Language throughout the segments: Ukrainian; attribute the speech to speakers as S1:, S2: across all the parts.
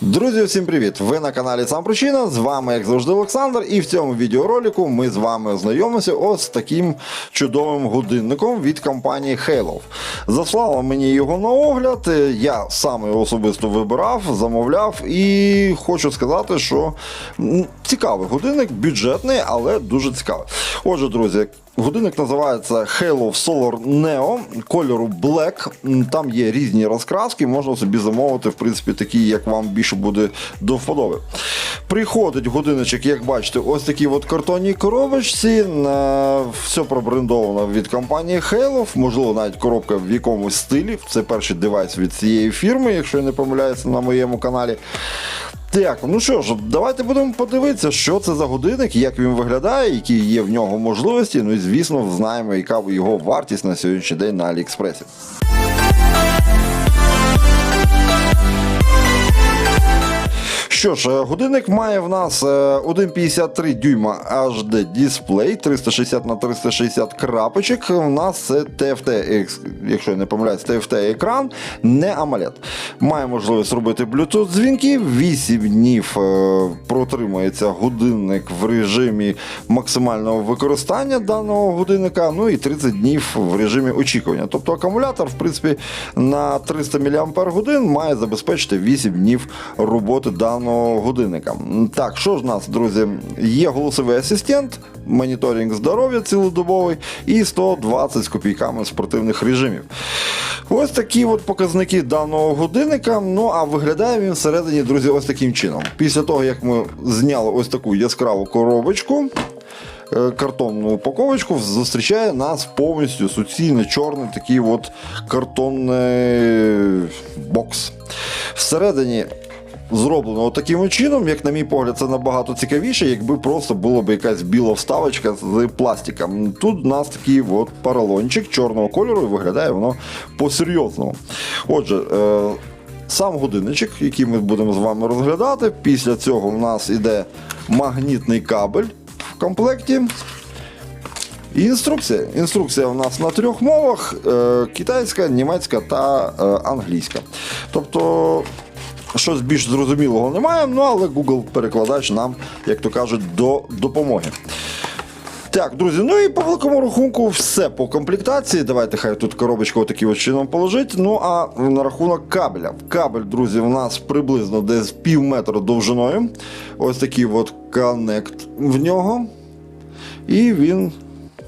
S1: Друзі, всім привіт! Ви на каналі Сам Причина. З вами, як завжди, Олександр. І в цьому відеоролику ми з вами ознайомимося ось з таким чудовим годинником від компанії Halo. Заслала мені його на огляд. Я сам його особисто вибирав, замовляв і хочу сказати, що цікавий годинник, бюджетний, але дуже цікавий. Отже, друзі. Годинник називається Halo Solar Neo кольору Black. Там є різні розкраски, можна собі замовити, в принципі, такі, як вам більше буде до вподоби. Приходить годинничок, як бачите, ось такі от картонній коробочці. Все пробрендовано від компанії Halo, можливо, навіть коробка в якомусь стилі. Це перший девайс від цієї фірми, якщо я не помиляюся на моєму каналі. Так, ну що ж, давайте будемо подивитися, що це за годинник, як він виглядає, які є в нього можливості. Ну і звісно, знаємо, яка його вартість на сьогоднішній день на Аліекспресі. Що ж, е, годинник має в нас е, 1,53 дюйма HD дисплей, 360 на 360 крапочок. У нас це TFT, якщо я не помиляюсь, TFT екран, не AMOLED. Має можливість робити Bluetooth дзвінки. 8 днів е, протримується годинник в режимі максимального використання даного годинника. Ну і 30 днів в режимі очікування. Тобто акумулятор, в принципі, на 300 мАч має забезпечити 8 днів роботи даного годинника. Так, що ж у нас, друзі, є голосовий асистент, моніторинг здоров'я цілодобовий і 120 з копійками спортивних режимів. Ось такі от показники даного годинника. Ну а виглядає він всередині, друзі, ось таким чином. Після того, як ми зняли ось таку яскраву коробочку. е, Картонну упаковочку зустрічає нас повністю суцільно чорний такий от картонний бокс. Всередині зроблено таким чином, як на мій погляд, це набагато цікавіше, якби просто була б якась біла вставочка з пластика. Тут у нас такий от поролончик чорного кольору і виглядає воно по-серйозному. Отже, е, сам годинничок, який ми будемо з вами розглядати. Після цього в нас іде магнітний кабель в комплекті. Інструкція. Інструкція у нас на трьох мовах: е, китайська, німецька та е, англійська. Тобто. Щось більш зрозумілого немає, ну але Google перекладач нам, як то кажуть, до допомоги. Так, друзі, ну і по великому рахунку все по комплектації. Давайте хай тут коробочку отаким от чином положить. Ну а на рахунок кабеля. Кабель, друзі, у нас приблизно десь пів метра довжиною. Ось такий от коннект в нього. І він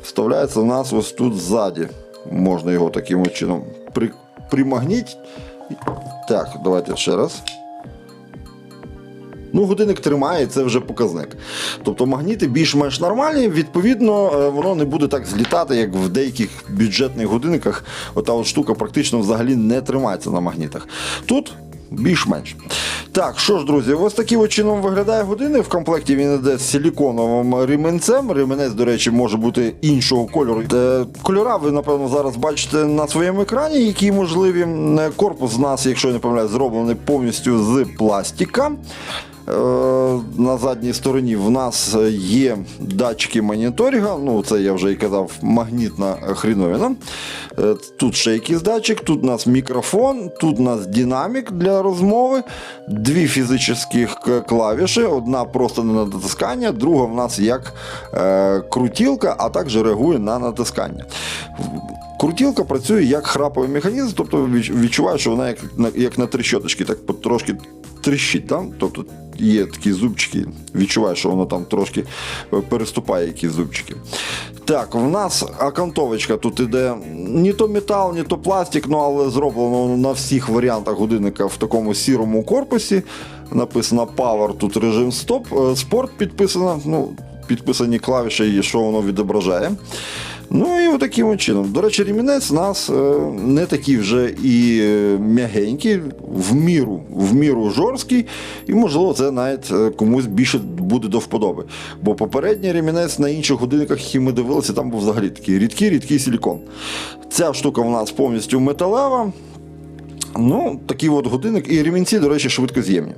S1: вставляється у нас ось тут ззаді. Можна його таким от чином при, примагніть. Так, давайте ще раз. Ну, годинник тримає, це вже показник. Тобто магніти більш-менш нормальні, відповідно, е, воно не буде так злітати, як в деяких бюджетних годинниках. Ота от штука практично взагалі не тримається на магнітах. Тут більш-менш. Так, що ж, друзі, ось таким от чином виглядає години. В комплекті він йде з силіконовим ремінцем. Ремінець, до речі, може бути іншого кольору. Е, Кольора ви, напевно, зараз бачите на своєму екрані, які можливі. Е, Корпус у нас, якщо я не помиляюсь, зроблений повністю з пластика. Е, На задній стороні в нас є датчики моніторинга, ну це я вже і казав, магнітна хріновина. Е, Тут ще якийсь датчик, тут у нас мікрофон, тут у нас динамік для розмови, дві фізичних клавіші, одна просто на натискання, друга в нас як е, крутілка, а також реагує на натискання. Крутілка працює як храповий механізм, тобто відч- відчуваю, що вона як як на трещоточки, так трошки тріщить. Там? Тобто є такі зубчики, відчуваю, що воно там трошки е, переступає якісь зубчики. Так, в нас окантовочка тут іде ні то метал, ні то пластик, ну але зроблено на всіх варіантах годинника в такому сірому корпусі. Написано Power, тут режим стоп, е, спорт підписано. Ну, підписані клавіші, і що воно відображає. Ну і таким чином. До речі, рімінець у нас е, не такий вже і е, м'ягенький, в міру, в міру жорсткий, і можливо це навіть е, комусь більше буде до вподоби. Бо попередній рімінець на інших годинниках, які ми дивилися, там був взагалі такий рідкий, рідкий силікон. Ця штука в нас повністю металева. Ну, такий от годинник і ремінці, до речі, швидкоз'ємні.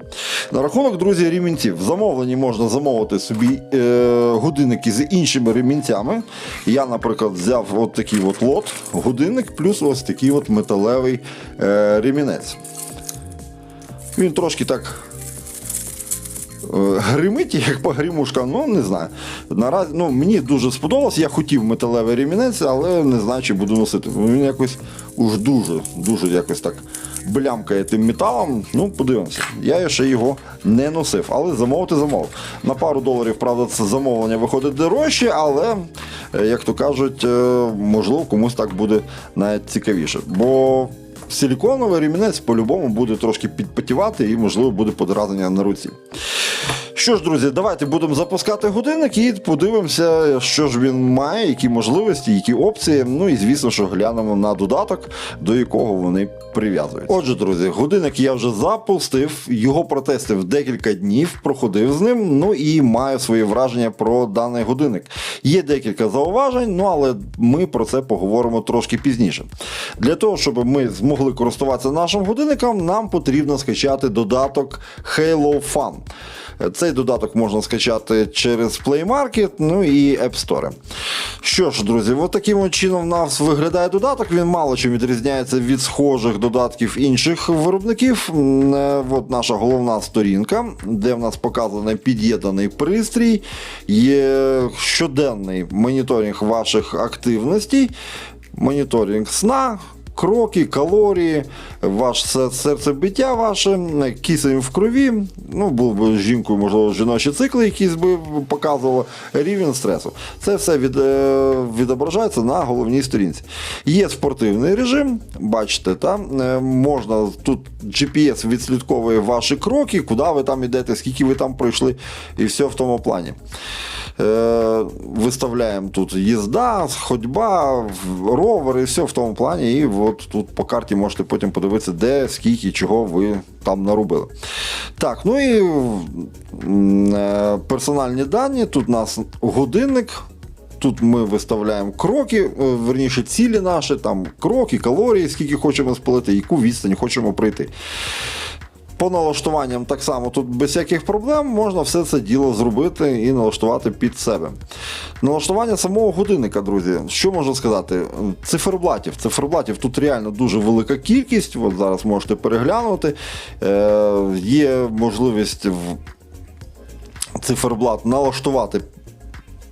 S1: На рахунок, друзі, ремінців. В замовленні можна замовити собі е, годинники з іншими ремінцями. Я, наприклад, взяв от такий от лот, годинник, плюс ось такий от металевий е, ремінець. Він трошки так гримить, як погрімушка, ну не знаю. Наразі ну, мені дуже сподобалось. Я хотів металевий ремінець, але не знаю, чи буду носити. Він якось уж дуже, дуже якось так блямкає тим металом. Ну, подивимося. Я ще його не носив, але замовити замовив. На пару доларів, правда, це замовлення виходить дорожче, але, е, як то кажуть, е, можливо, комусь так буде навіть цікавіше. Бо силіконовий ремінець по-любому буде трошки підпотівати і, можливо, буде подразнення на руці. Що ж, друзі, давайте будемо запускати годинник і подивимося, що ж він має, які можливості, які опції. Ну і звісно, що глянемо на додаток, до якого вони прив'язуються. Отже, друзі, годинник я вже запустив, його протестив декілька днів, проходив з ним. Ну і маю свої враження про даний годинник. Є декілька зауважень, ну але ми про це поговоримо трошки пізніше. Для того, щоб ми змогли користуватися нашим годинником, нам потрібно скачати додаток Halo Fun. Цей додаток можна скачати через Play Market, ну і App Store. Що ж, друзі, от таким чином в нас виглядає додаток. Він мало чим відрізняється від схожих додатків інших виробників. Е, От наша головна сторінка, де в нас показаний під'єднаний пристрій, є щоденний моніторинг ваших активностей, моніторинг сна. Кроки, калорії, ваше серцебиття ваше, кисень в крові. Ну, був би жінкою, можливо, жіночі цикли, якісь би показували рівень стресу. Це все від, е, відображається на головній сторінці. Є спортивний режим, бачите, там е, можна тут GPS відслідковує ваші кроки, куди ви там йдете, скільки ви там пройшли, і все в тому плані. Е, виставляємо тут їзда, ходьба, в- ровери, все в тому плані. І от тут по карті можете потім подивитися, де, скільки, чого ви там наробили. Так, ну і е, персональні дані. Тут у нас годинник. Тут ми виставляємо кроки, е, верніше цілі наші, там кроки, калорії, скільки хочемо спалити, яку відстань хочемо пройти. По налаштуванням так само тут без всяких проблем можна все це діло зробити і налаштувати під себе. Налаштування самого годинника, друзі, що можна сказати? Циферблатів. Циферблатів тут реально дуже велика кількість. От зараз можете переглянути. Е, є можливість в циферблат налаштувати.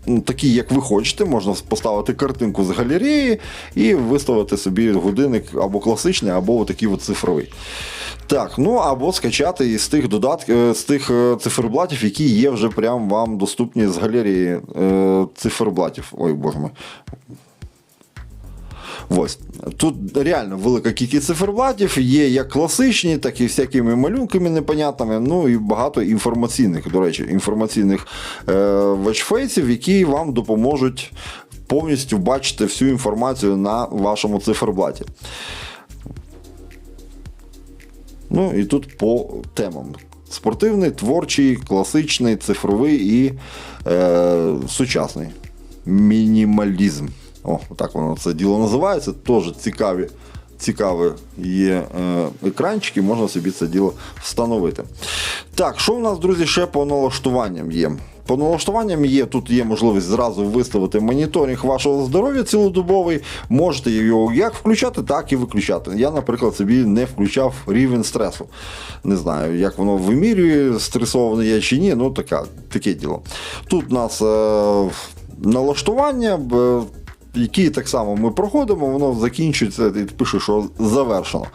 S1: Ну, Такі, як ви хочете, можна поставити картинку з галереї і виставити собі годинник або класичний, або такий от цифровий. Так, ну або скачати із тих додатків, е, з тих е, циферблатів, які є вже прям вам доступні з галереї е, циферблатів. Ой, боже мой. Ось. Тут реально велика кількість циферблатів, є як класичні, так і всякими малюнками непонятними. Ну і багато інформаційних, до речі, інформаційних е, ватчфейсів, які вам допоможуть повністю бачити всю інформацію на вашому циферблаті. Ну і тут по темам. Спортивний, творчий, класичний, цифровий і е, сучасний. Мінімалізм. О, так воно це діло називається. Теж цікаві, цікаві є е, екранчики, можна собі це діло встановити. Так, що в нас, друзі, ще по налаштуванням є? По налаштуванням є, тут є можливість зразу виставити моніторинг вашого здоров'я цілодобовий. Можете його як включати, так і виключати. Я, наприклад, собі не включав рівень стресу. Не знаю, як воно вимірює, стресований я чи ні, ну така, таке діло. Тут у нас е, налаштування. б- які так само ми проходимо, воно закінчується і пише, що завершено.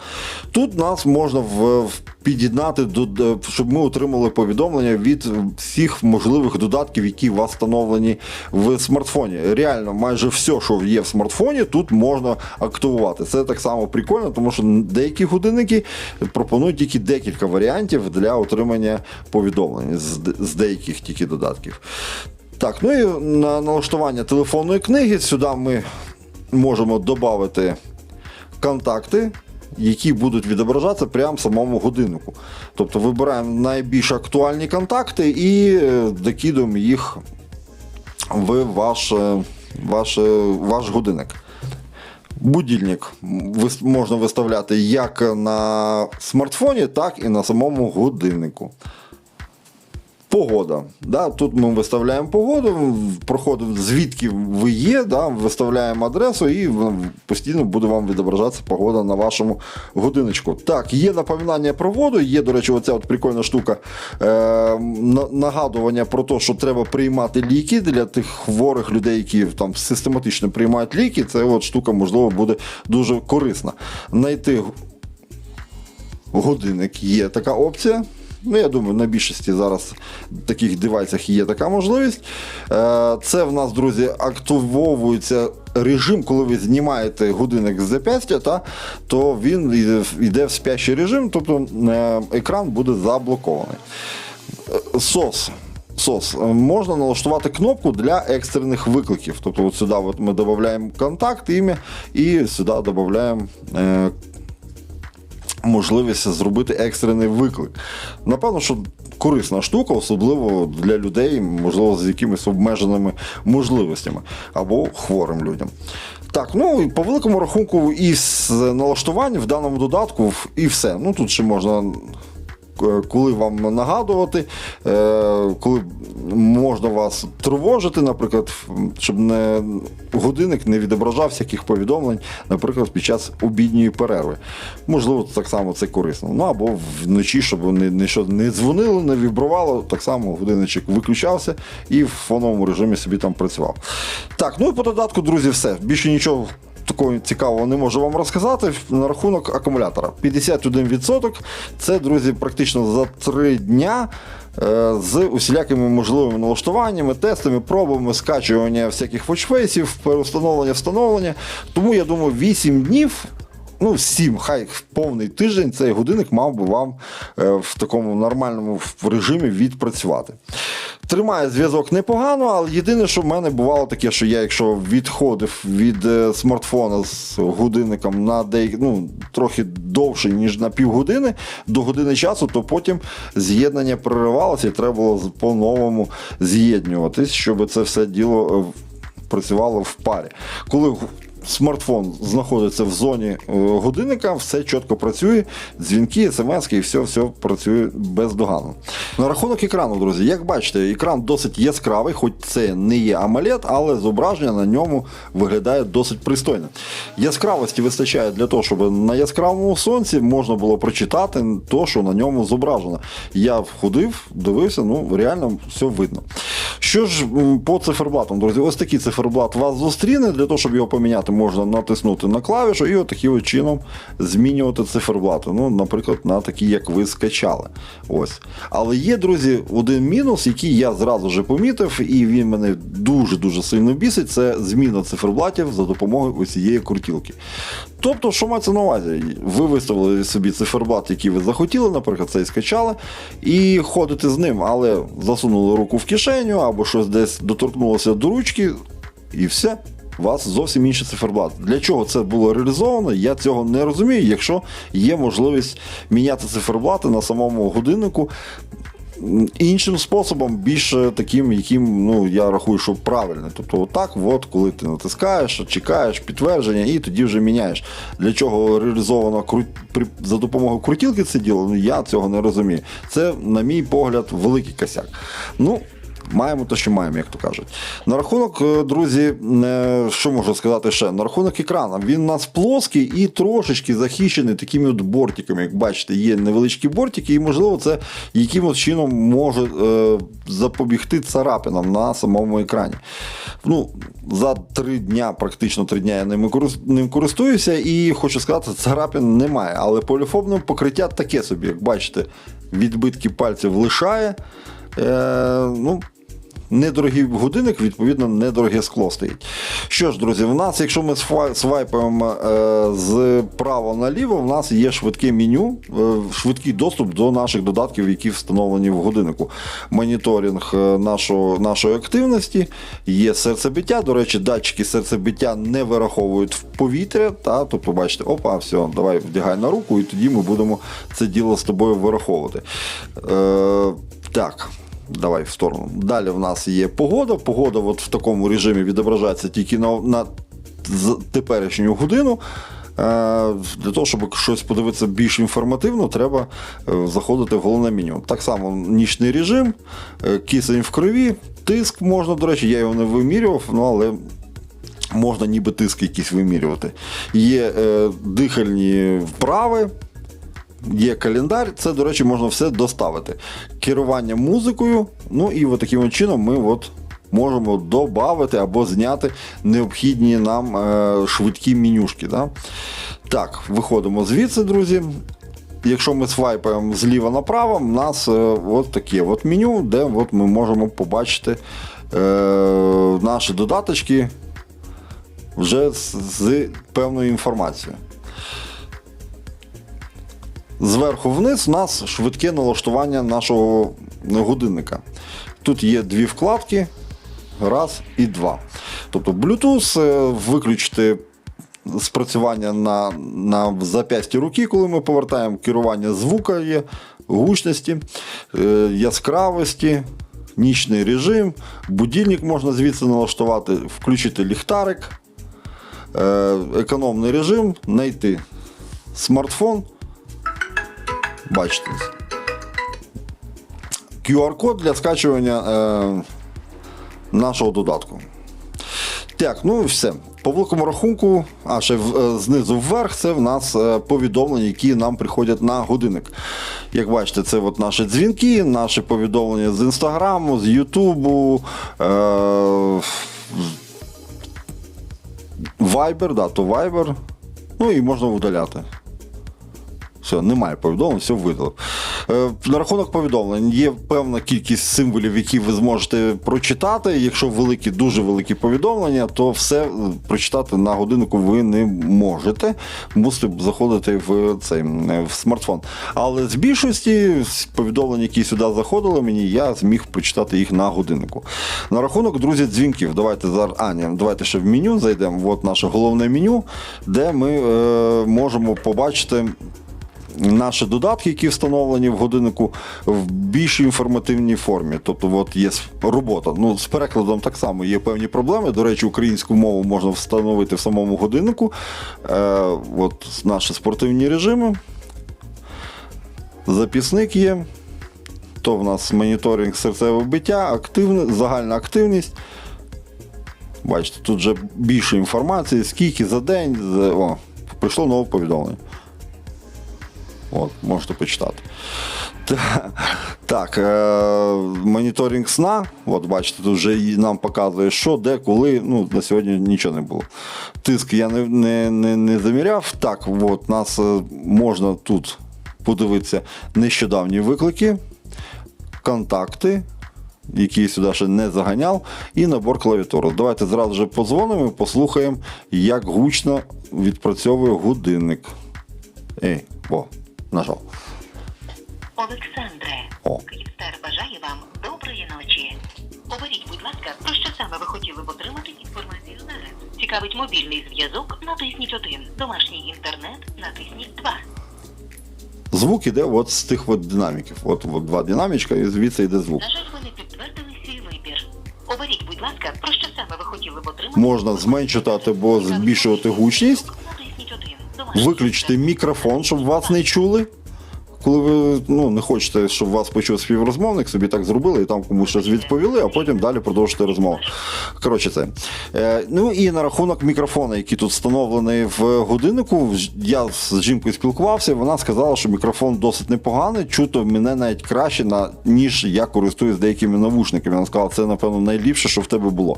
S1: Тут нас можна в, в- під'єднати, щоб ми отримали повідомлення від всіх можливих додатків, які у вас встановлені в смартфоні. Реально, майже все, що є в смартфоні, тут можна активувати. Це так само прикольно, тому що деякі годинники пропонують тільки декілька варіантів для отримання повідомлень з деяких тільки додатків. Так, ну і на налаштування телефонної книги сюди ми можемо додати контакти, які будуть відображатися прямо в самому годиннику. Тобто вибираємо найбільш актуальні контакти і е, докидуємо їх в ваш, е, ваш, е, ваш годинник. Будильник можна виставляти як на смартфоні, так і на самому годиннику. По Погода. Да, тут ми виставляємо погоду, проходимо звідки ви є, да, виставляємо адресу і постійно буде вам відображатися погода на вашому годиночку. Так, є напоминання про воду, є, до речі, оця от прикольна штука е, нагадування про те, що треба приймати ліки для тих хворих людей, які там систематично приймають ліки. Це от штука, можливо, буде дуже корисна. Знайти годинник є така опція. Ну, я думаю, на більшості зараз таких девайсах є така можливість. Е, Це в нас, друзі, активовується режим, коли ви знімаєте годинник з зап'ястя, та, то він йде- в спящий режим, тобто е, екран буде заблокований. Е. СОС. Е, Можна налаштувати кнопку для екстрених викликів. Тобто от сюди от ми додаємо контакт, ім'я і сюди додаємо можливість зробити екстрений виклик. Напевно, що корисна штука, особливо для людей, можливо, з якимись обмеженими можливостями або хворим людям. Так, ну і по великому рахунку, із налаштувань в даному додатку і все. Ну тут ще можна. Е, Коли вам нагадувати, е, коли можна вас тривожити, наприклад, щоб не годинник не відображав всяких повідомлень, наприклад, під час обідньої перерви. Можливо, так само це корисно. Ну або вночі, щоб не, не, не дзвонило, не вібрувало, так само годинничок виключався і в фоновому режимі собі там працював. Так, ну і по додатку, друзі, все. Більше нічого такого цікавого не можу вам розказати. На рахунок акумулятора. 51%. Це, друзі, практично за 3 дня. е, З усілякими можливими налаштуваннями, тестами, пробами, скачування всяких watchfaceів, переустановлення, встановлення. Тому я думаю, 8 днів ну, 7, хай повний тиждень цей годинник мав би вам е, в такому нормальному режимі відпрацювати. Тримає зв'язок непогано, але єдине, що в мене бувало таке, що я, якщо відходив від е, смартфона з годинником на деякі, ну, трохи довше, ніж на півгодини до години часу, то потім з'єднання переривалося і треба було по-новому з'єднюватись, щоб це все діло е, працювало в парі. Коли смартфон знаходиться в зоні е, годинника, все чітко працює, дзвінки, смс і все, все працює бездоганно. На рахунок екрану, друзі, як бачите, екран досить яскравий, хоч це не є AMOLED, але зображення на ньому виглядає досить пристойно. Яскравості вистачає для того, щоб на яскравому сонці можна було прочитати то, що на ньому зображено. Я ходив, дивився, ну реально все видно. Що ж по циферблатам, друзі, ось такий циферблат вас зустріне. Для того, щоб його поміняти, можна натиснути на клавішу і отаким от чином змінювати циферблати. Ну, наприклад, на такі, як ви скачали. Ось. Але є, друзі, один мінус, який я зразу вже помітив, і він мене дуже-дуже сильно бісить, це зміна циферблатів за допомогою ось цієї крутілки. Тобто, що мається на увазі? Ви виставили собі циферблат, який ви захотіли, наприклад, цей скачали, і ходите з ним, але засунули руку в кишеню або щось десь доторкнулося до ручки, і все. У вас зовсім інший циферблат. Для чого це було реалізовано, я цього не розумію, якщо є можливість міняти циферблати на самому годиннику іншим способом, більш е, таким, яким ну, я рахую, що правильний. Тобто, отак, от, коли ти натискаєш, чекаєш підтвердження і тоді вже міняєш. Для чого реалізовано кру... за допомогою крутілки це діло, ну я цього не розумію. Це, на мій погляд, великий косяк. Ну, Маємо те, що маємо, як то кажуть. На рахунок, е, друзі, е, що можу сказати ще? На рахунок екрана. Він у нас плоский і трошечки захищений такими от бортиками. Як бачите, є невеличкі бортики, і, можливо, це якимось чином може е, запобігти царапинам на самому екрані. Ну, за три дня, практично три дня я ним користуюся, і хочу сказати, царапин немає. Але поліфобне покриття таке собі, як бачите, відбитки пальців лишає. Е, ну, Недорогий годинник, відповідно, недороге скло стоїть. Що ж, друзі, в нас, якщо ми свайпаємо е, з право наліво, в нас є швидке меню, е, швидкий доступ до наших додатків, які встановлені в годиннику. Моніторинг е, нашого, нашої активності, є серцебиття. До речі, датчики серцебиття не вираховують в повітря. Та, тобто, бачите, опа, все, давай вдягай на руку, і тоді ми будемо це діло з тобою вираховувати. Е, так. Давай в сторону. Далі в нас є погода. Погода от в такому режимі відображається тільки на, на теперішню годину. Для того, щоб щось подивитися більш інформативно, треба е, заходити в головне меню. Так само нічний режим, е, кисень в крові, тиск можна, до речі, я його не вимірював, ну але можна ніби тиск якийсь вимірювати. Є е, дихальні вправи. Є календар, це, до речі, можна все доставити. Керування музикою, ну і от таким чином ми от можемо додати або зняти необхідні нам е, швидкі менюшки. Да? Так, виходимо звідси, друзі. Якщо ми свайпаємо зліва направо, у нас е, от таке от меню, де от ми можемо побачити е, наші додаточки вже з, з певною інформацією. Зверху вниз у нас швидке налаштування нашого годинника. Тут є дві вкладки, раз і два. Тобто Bluetooth е, виключити спрацювання на, на зап'ясті руки, коли ми повертаємо керування звука є, гучності, е, яскравості, нічний режим, будильник можна звідси налаштувати, включити ліхтарик, е, економний режим, знайти смартфон. Бачите. QR-код для скачування е, нашого додатку. Так, ну і все. По великому рахунку, а ще е, знизу вверх, це в нас е, повідомлення, які нам приходять на годинник. Як бачите, це от наші дзвінки, наші повідомлення з інстаграму, з Ютубу. Е, Viber, да, то Viber. Ну і можна видаляти. Все, немає повідомлень, все видалив. Е, на рахунок повідомлень є певна кількість символів, які ви зможете прочитати. Якщо великі, дуже великі повідомлення, то все е, прочитати на годиннику ви не можете. Мусите заходити в цей е, в смартфон. Але з більшості повідомлень, які сюди заходили, мені я зміг прочитати їх на годиннику. На рахунок, друзі, дзвінків. Давайте зараз. А, ні, давайте ще в меню зайдемо. От наше головне меню, де ми е, можемо побачити наші додатки, які встановлені в годиннику, в більш інформативній формі. Тобто, от є робота. Ну, з перекладом так само є певні проблеми. До речі, українську мову можна встановити в самому годиннику. Е, от наші спортивні режими. Записник є. То в нас моніторинг серцевого биття, активне, загальна активність. Бачите, тут вже більше інформації, скільки за день. За... О, прийшло нове повідомлення. От, можете почитати. Так, е, моніторинг сна. От бачите, тут вже нам показує, що, де, коли. Ну, на сьогодні нічого не було. Тиск я не, не, не, не заміряв. Так, от нас е, можна тут подивитися нещодавні виклики, контакти. Які сюди ще не заганяв, і набор клавіатури. Давайте зразу же подзвонимо і послухаємо, як гучно відпрацьовує годинник. Ей, о, нажав.
S2: Олександре,
S1: О.
S2: Київстар бажає вам доброї ночі. Оберіть, будь ласка, про що саме ви хотіли б отримати інформацію зараз. Цікавить мобільний зв'язок, натисніть 1. Домашній інтернет, натисніть 2.
S1: Звук іде от з тих от динаміків. От, от два динамічка, і звідси йде звук.
S2: На жаль, ви не підтвердили свій вибір. Оберіть, будь ласка, про що саме ви хотіли б отримати.
S1: Можна зменшувати або збільшувати гучність,
S2: Натисніть 1. Домашній
S1: виключити мікрофон, щоб вас не чули. Коли ви ну, не хочете, щоб вас почув співрозмовник, собі так зробили і там комусь щось відповіли, а потім далі продовжити розмову. Коротше, це. Е, ну і на рахунок мікрофона, який тут встановлений в годиннику, я з жінкою спілкувався, вона сказала, що мікрофон досить непоганий, чуто мене навіть краще, на, ніж я користуюсь деякими навушниками. Вона сказала, це, напевно, найліпше, що в тебе було.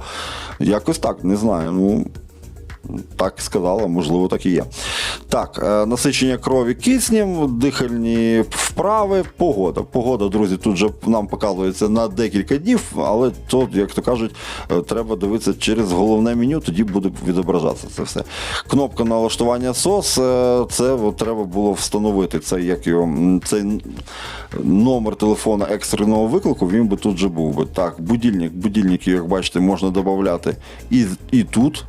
S1: Якось так, не знаю. Ну, так сказала, можливо, так і є. Так, е, насичення крові киснем, дихальні вправи, погода. Погода, друзі, тут же нам показується на декілька днів, але то, як то кажуть, е, треба дивитися через головне меню, тоді буде відображатися це все. Кнопка налаштування СОС, е, це треба було встановити. Це як його цей номер телефона екстреного виклику, він би тут же був би. Так, будильник, будильники, як бачите, можна додати і, і тут.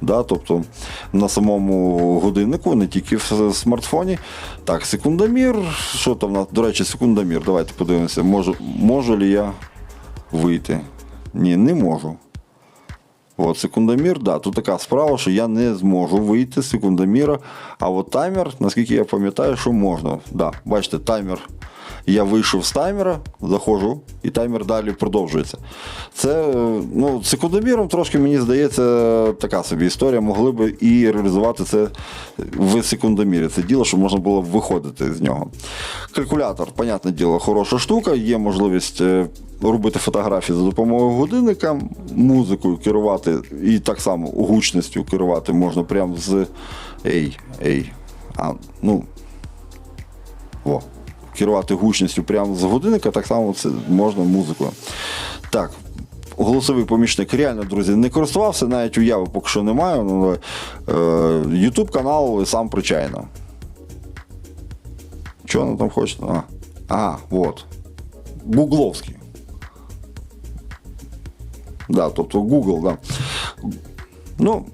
S1: Да, тобто на самому годиннику, не тільки в смартфоні. Так, секундомір. Що там? До речі, секундомір. Давайте подивимося, можу, можу ли я вийти. Ні, не можу. От, секундомір, да, тут така справа, що я не зможу вийти з секундоміра. А от таймер, наскільки я пам'ятаю, що можна. Да, бачите, таймер. Я вийшов з таймера, заходжу, і таймер далі продовжується. Це е, ну, секундоміром трошки, мені здається, така собі історія. Могли би і реалізувати це в секундомірі. Це діло, щоб можна було виходити з нього. Калькулятор, понятне діло, хороша штука, є можливість. е, Робити фотографії за допомогою годинника, музикою керувати і так само гучністю керувати можна прямо з ей, ей. А, ну, о, керувати гучністю прямо з годинника, так само це можна музикою. Так, голосовий помічник. Реально, друзі, не користувався, навіть уяви поки що немає. Ну, е, канал сам причайно. Що вона там хоче? А, ага, от. Гугловський. Да, тобто Google, да. Ну,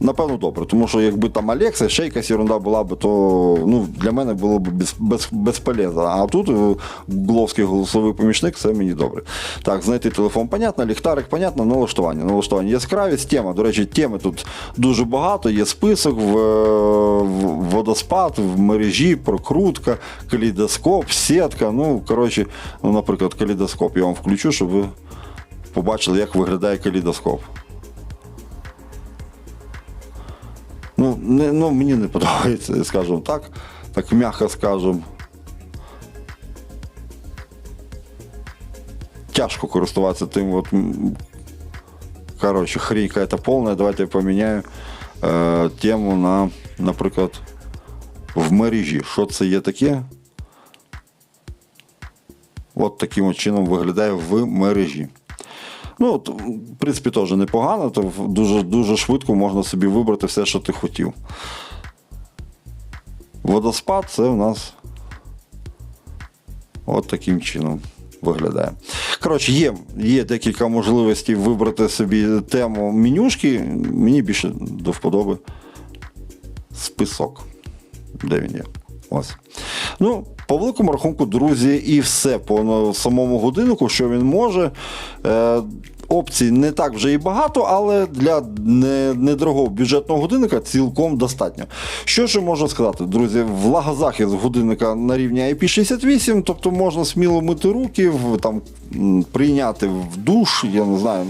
S1: Напевно, добре, тому що якби там Алекса, ще якась ерунда була б, то ну, для мене було б без, без, безполезно. А тут е, гугловський голосовий помічник, це мені добре. Так, знайти телефон, понятно, ліхтарик, понятно, налаштування. Налаштування яскравість, тема. До речі, теми тут дуже багато. Є список, в, в водоспад, в мережі, прокрутка, калейдоскоп, сітка. Ну, коротше, ну, наприклад, калейдоскоп. Я вам включу, щоб ви побачили, як виглядає калейдоскоп. Ну, не, ну, мені не подобається, скажімо так. Так м'яко скажемо. Тяжко користуватися тим. От, коротше, хрень какая-то повна. Давайте я поміняю е, тему на, наприклад, в мережі. Що це є таке? От таким от чином виглядає в мережі. Ну, в принципі, теж непогано, то дуже, дуже швидко можна собі вибрати все, що ти хотів. Водоспад це у нас от таким чином виглядає. Коротше, є, є декілька можливостей вибрати собі тему менюшки. Мені більше до вподоби список. Де він є? Ось. Ну, по великому рахунку, друзі, і все по самому годиннику, що він може. Е, опцій не так вже і багато, але для не- недорогого бюджетного годинника цілком достатньо. Що ж можна сказати, друзі, влагозахист годинника на рівні IP68, тобто можна сміло мити руки, там, прийняти в душ, я не знаю.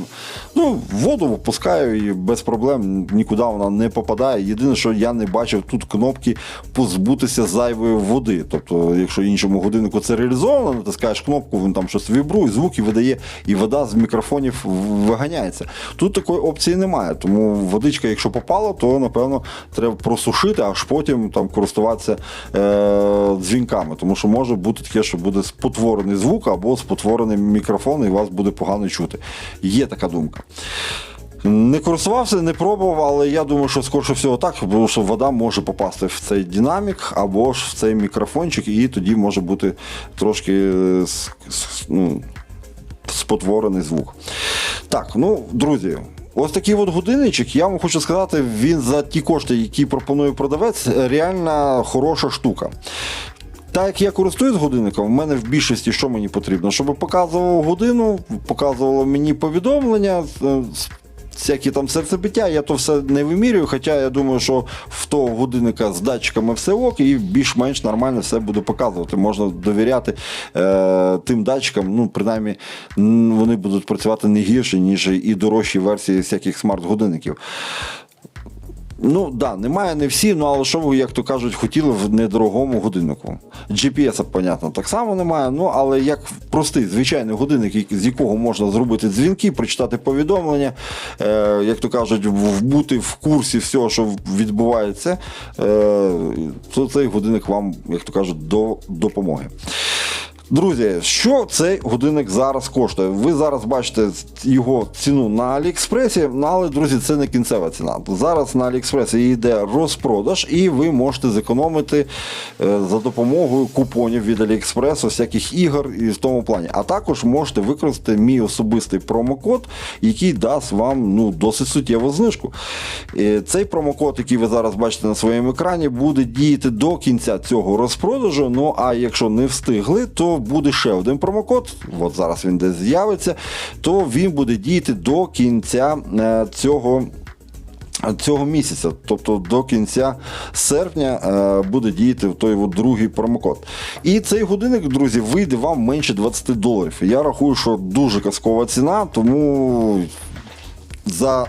S1: Ну, воду випускаю і без проблем нікуди вона не попадає. Єдине, що я не бачив тут кнопки позбутися зайвої води. Тобто, якщо іншому годиннику це реалізовано, натискаєш кнопку, він там щось вібрує, звуки видає, і вода з мікрофонів виганяється. Тут такої опції немає. Тому водичка, якщо попала, то напевно треба просушити, аж потім там користуватися е- дзвінками. Тому що може бути таке, що буде спотворений звук або спотворений мікрофон, і вас буде погано чути. Є така думка. Не користувався, не пробував, але я думаю, що скорше всього так, тому що вода може попасти в цей динамік або ж в цей мікрофончик, і тоді може бути трошки е, ну, спотворений звук. Так, ну, друзі. Ось такий от годинничок, я вам хочу сказати, він за ті кошти, які пропонує продавець, реально хороша штука. Так як я користуюсь годинником, в мене в більшості що мені потрібно? Щоб показував годину, показувало мені повідомлення, всякі там серцебиття, я то все не вимірюю, хоча я думаю, що в того годинника з датчиками все ок, і більш-менш нормально все буде показувати. Можна довіряти е, тим датчикам, ну, принаймні, вони будуть працювати не гірше, ніж і дорожчі версії всяких смарт-годинників. Ну да, немає не всі, ну але що ви, як то кажуть, хотіли в недорогому годиннику. GPS, понятно, так само немає. Ну але як простий звичайний годинник, з якого можна зробити дзвінки, прочитати повідомлення, е, як то кажуть, в- бути в курсі всього, що відбувається, е, то цей годинник вам, як то кажуть, до допомоги. Друзі, що цей годинник зараз коштує? Ви зараз бачите його ціну на Аліекспресі, але, друзі, це не кінцева ціна. Зараз на Аліекспресі йде розпродаж, і ви можете зекономити е, за допомогою купонів від Аліекспресу, всяких ігор і в тому плані. А також можете використати мій особистий промокод, який дасть вам ну, досить суттєву знижку. Е, Цей промокод, який ви зараз бачите на своєму екрані, буде діяти до кінця цього розпродажу. Ну а якщо не встигли, то буде ще один промокод. От зараз він десь з'явиться, то він буде діяти до кінця е, цього. Цього місяця, тобто до кінця серпня, е, буде діяти той от другий промокод. І цей годинник, друзі, вийде вам менше 20 доларів. Я рахую, що дуже казкова ціна, тому за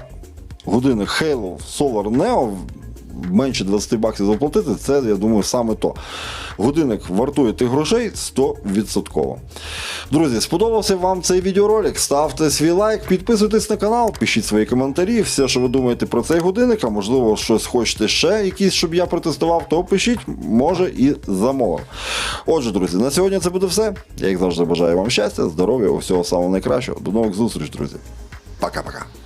S1: годинник Halo Solar Neo менше 20 баксів заплатити, це, я думаю, саме то. Годинник вартує тих грошей 100%. Друзі, сподобався вам цей відеоролик? Ставте свій лайк, підписуйтесь на канал, пишіть свої коментарі, все, що ви думаєте про цей годинник, а можливо, щось хочете ще якісь, щоб я протестував, то пишіть, може і замовив. Отже, друзі, на сьогодні це буде все. Я як завжди бажаю вам щастя, здоров'я, усього самого найкращого. До нових зустріч, друзі. Пока-пока.